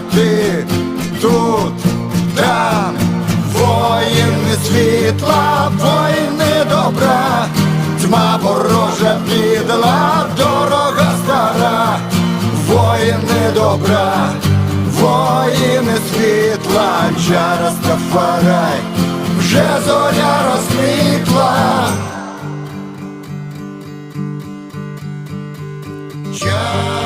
брати, тут, там, воїни світла, воїни добра, тьма ворожа підла, дорога стара, воїни добра, воїни світла, чара Стафарай, вже зоря розквітла.